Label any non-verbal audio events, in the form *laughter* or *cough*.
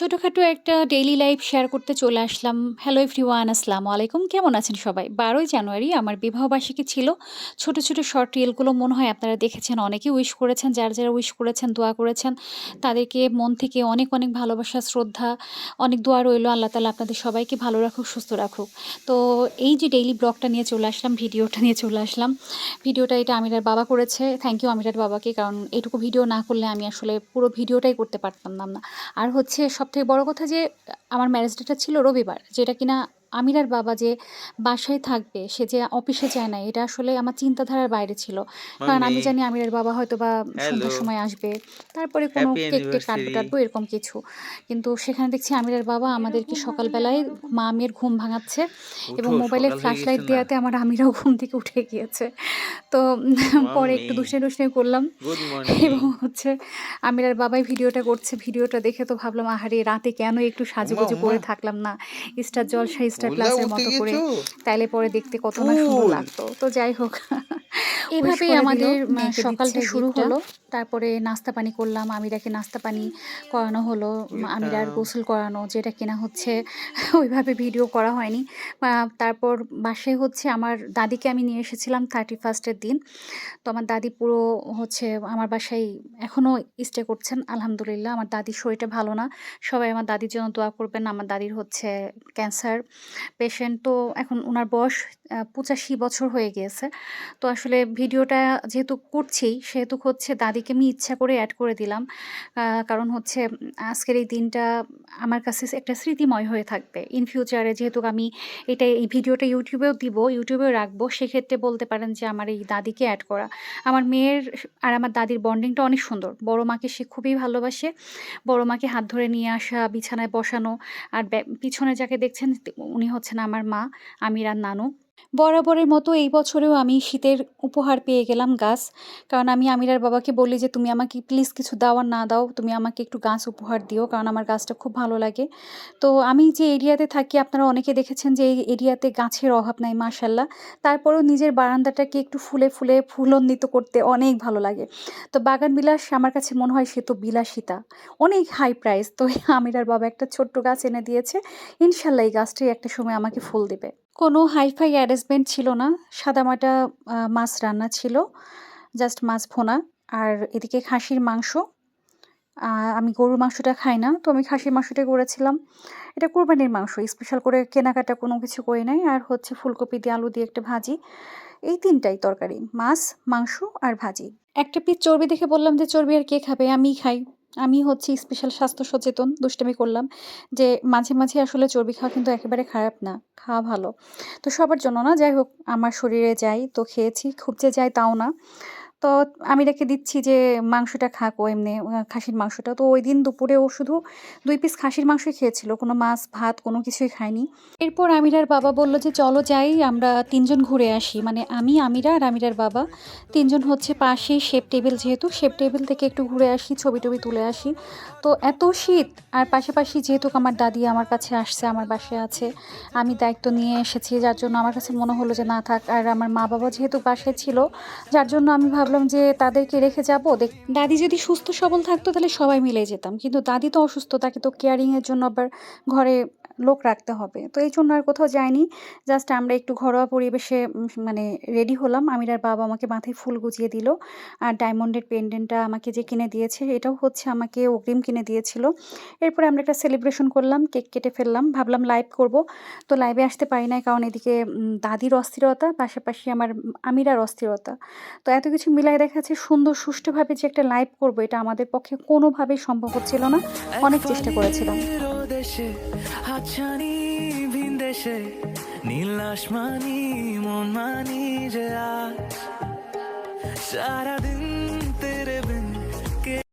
ছোটোখাটো একটা daily life share করতে চলে আসলাম। হ্যালো এভরিওয়ান আসসালামু আলাইকুম। কেমন আছেন সবাই? বারোই জানুয়ারি আমার বিবাহবার্ষিকী ছিল। ছোট ছোট শর্ট রিলগুলো মনে হয় আপনারা দেখেছেন অনেকে উইশ করেছেন, যারা যারা উইশ করেছেন, দোয়া করেছেন, তাদেরকে মন থেকে অনেক অনেক ভালোবাসা, শ্রদ্ধা, অনেক দোয়া রইল। আল্লাহ তালা আপনাদের সবাইকে ভালো রাখুক, সুস্থ রাখুক। তো এই যে ডেইলি ব্লগটা নিয়ে চলে আসলাম, ভিডিওটা নিয়ে চলে আসলাম। ভিডিওটা এটা আমিরার বাবা করেছে। থ্যাংক ইউ আমিরার বাবাকে, কারণ এটুকু ভিডিও না করলে আমি আসলে পুরো ভিডিওটাই করতে পারতাম না। আর হচ্ছে সবথেকে বড় কথা যে আমার ম্যারেজ ডেটা ছিল রবিবার যেটা কিনা আমিরার বাবা যে বাসায় থাকবে সে যে অফিসে যায় না এটা আসলে আমার চিন্তাধারার বাইরে ছিল। কারণ আমি জানি আমিরার বাবা হয়তো বা সন্ধ্যার সময় আসবে তারপরে কোনো কেক টেক কাটবো টাটবো এরকম কিছু। কিন্তু সেখানে দেখছি আমিরার বাবা আমাদেরকে সকালবেলায় মা মেয়ের ঘুম ভাঙাচ্ছে এবং মোবাইলের ফ্ল্যাশ লাইট দেওয়াতে আমার আমিরাও ঘুম থেকে উঠে গিয়েছে। তো পরে একটু মাম্মি দুষ্টাই দুষ্টাই করলাম। এবং হচ্ছে আমির আর বাবাই ভিডিওটা করছে ভিডিওটা দেখে তো ভাবলাম আহারে রাতে কেন একটু সাজু সাজুগুজু করে থাকলাম না? স্টার জল জলসা স্টার প্লাসের মতো করে তাইলে পরে দেখতে কত না সুন্দর লাগতো। তো যাই হোক। এভাবেই আমাদের সকালটা শুরু হলো। তারপরে নাস্তা পানি করলাম আমিরাকে নাস্তা পানি করানো হলো আমিরার গোসল করানো যেটা কিনা হচ্ছে *laughs* ওইভাবে ভিডিও করা হয়নি। তারপর বাসায় হচ্ছে আমার দাদিকে আমি নিয়ে এসেছিলাম থার্টি ফার্স্টের দিন। তো আমার দাদি পুরো হচ্ছে আমার বাসায় এখনও স্টে করছেন আলহামদুলিল্লাহ। আমার দাদির শরীরটা ভালো না। সবাই আমার দাদির জন্য দোয়া করবেন আমার দাদির হচ্ছে ক্যান্সার পেশেন্ট তো এখন ওনার বয়স পঁচাশি বছর হয়ে গিয়েছে। তো আসলে ভিডিওটা যেহেতু করছি সেহেতু হচ্ছে দাদিকে আমি ইচ্ছা করে অ্যাড করে দিলাম। কারণ হচ্ছে, আজকের এই দিনটা আমার কাছে একটা স্মৃতিময় হয়ে থাকবে। ইন ফিউচারে যেহেতু আমি এটা, এই ভিডিওটা ইউটিউবেও দিব, ইউটিউবেও রাখব, সেক্ষেত্রে বলতে পারেন যে আমার এই দাদিকে অ্যাড করা। আমার মেয়ের আর আমার দাদির বন্ডিংটা অনেক সুন্দর। বড় মাকে সে খুবই ভালোবাসে। বড় মাকে হাত ধরে নিয়ে আসা, বিছানায় বসানো, আর পিছনে যাকে দেখছেন, উনি হচ্ছেন আমার মা, আমির আর নানু। বরাবরের মতো এই বছরেও আমি শীতের উপহার পেয়ে গেলাম গাছ। কারণ আমি আমিরার বাবাকে বলি যে, তুমি আমাকে প্লিজ কিছু দাও আর না দাও। তুমি আমাকে একটু গাছ উপহার দিও, কারণ আমার গাছটা খুব ভালো লাগে। তো আমি যে এরিয়াতে থাকি, আপনারা অনেকে দেখেছেন যে, এই এরিয়াতে গাছের অভাব নাই মাশাল্লাহ তারপরেও নিজের বারান্দাটাকে একটু ফুলে ফুলে ফুলন্দিত করতে অনেক ভালো লাগে। তো বাগান বিলাস, আমার কাছে মনে হয় সে তো বিলাসিতা। অনেক হাই প্রাইস তো আমিরার বাবা একটা ছোট্ট গাছ এনে দিয়েছে। ইনশাল্লাহ এই গাছটাই একটা সময় আমাকে ফুল দেবে। কোনো হাইফাই অ্যারেঞ্জমেন্ট ছিল না। সাদামাটা মাছ রান্না ছিল জাস্ট মাছ ভোনা। আর এদিকে খাসির মাংস। আমি গরুর মাংসটা খাই না, তো আমি খাসির মাংসটাই করেছিলাম। এটা কোরবানির মাংস স্পেশাল করে কেনাকাটা কোনো কিছু করি নাই। আর হচ্ছে ফুলকপি দিয়ে আলু দিয়ে একটা ভাজি। এই তিনটাই তরকারি, মাছ, মাংস আর ভাজি। একটা পিস চর্বি দেখে বললাম যে চর্বি আর কে খাবে? আমিই খাই। আমি হচ্ছে স্পেশাল স্বাস্থ্য সচেতন, দুষ্টামি করলাম যে মাঝে মাঝে আসলে চর্বি খাওয়া কিন্তু একেবারে খারাপ না, খাওয়া ভালো। তো সবার জন্য না, যাই হোক, আমার শরীরে যাই, তো খেয়েছি, খুব যে যাই তাও না। তো আমি রেখে দিচ্ছি যে মাংসটা খাক ও এমনি খাসির মাংসটা। তো ওই দিন দুপুরে ও শুধু দুই পিস খাসির মাংসই খেয়েছিল, কোনো মাছ, ভাত, কোনো কিছুই খায়নি এরপর আমিরার বাবা বলল যে, চলো যাই, আমরা তিনজন ঘুরে আসি। মানে আমি, আমিরা আর আমিরার বাবা। তিনজন হচ্ছে পাশেই শেপ টেবিল যেহেতু শেপ টেবিল থেকে একটু ঘুরে আসি, ছবি টবি তুলে আসি। তো এত শীত, আর পাশাপাশি যেহেতু আমার দাদি আমার কাছে আসছে, আমার বাসায় আছে, আমি দায়িত্ব নিয়ে এসেছি, যার জন্য আমার কাছে মনে হলো যে, না থাক। আর আমার মা বাবা যেহেতু বাসায় ছিল, যার জন্য আমি ভাবলাম যে তাদেরকে রেখে যাব, দেখ দাদি যদি সুস্থ সবল থাকতো তাহলে সবাই মিলে যেতাম। কিন্তু দাদি তো অসুস্থ, তাকে তো কেয়ারিংয়ের জন্য আবার ঘরে লোক রাখতে হবে। তো এই জন্য আর কোথাও যাইনি। জাস্ট আমরা একটু ঘরোয়া পরিবেশে মানে রেডি হলাম। আমিরার বাবা আমাকে মাথায় ফুল গুজিয়ে দিল। আর ডায়মন্ডের পেন্ডেন্টটা আমাকে যে কিনে দিয়েছে, এটাও হচ্ছে আমাকে অগ্রিম কিনে দিয়েছিল। এরপরে আমরা একটা সেলিব্রেশন করলাম, কেক কেটে ফেললাম। ভাবলাম লাইভ করব। তো লাইভে আসতে পারি নাই কারণ এদিকে দাদির অস্থিরতা, পাশাপাশি আমার আমিরার অস্থিরতা। তো এত কিছু মিলাই দেখা যাচ্ছে সুন্দর সুষ্ঠুভাবে যে একটা লাইভ করব, এটা আমাদের পক্ষে কোনোভাবেই সম্ভব হচ্ছিল না। অনেক চেষ্টা করেছিলাম। হাতছানি ভিন দেশে নীল আসমানি মন মানি যে আজ। সারাদিন তেরে বিন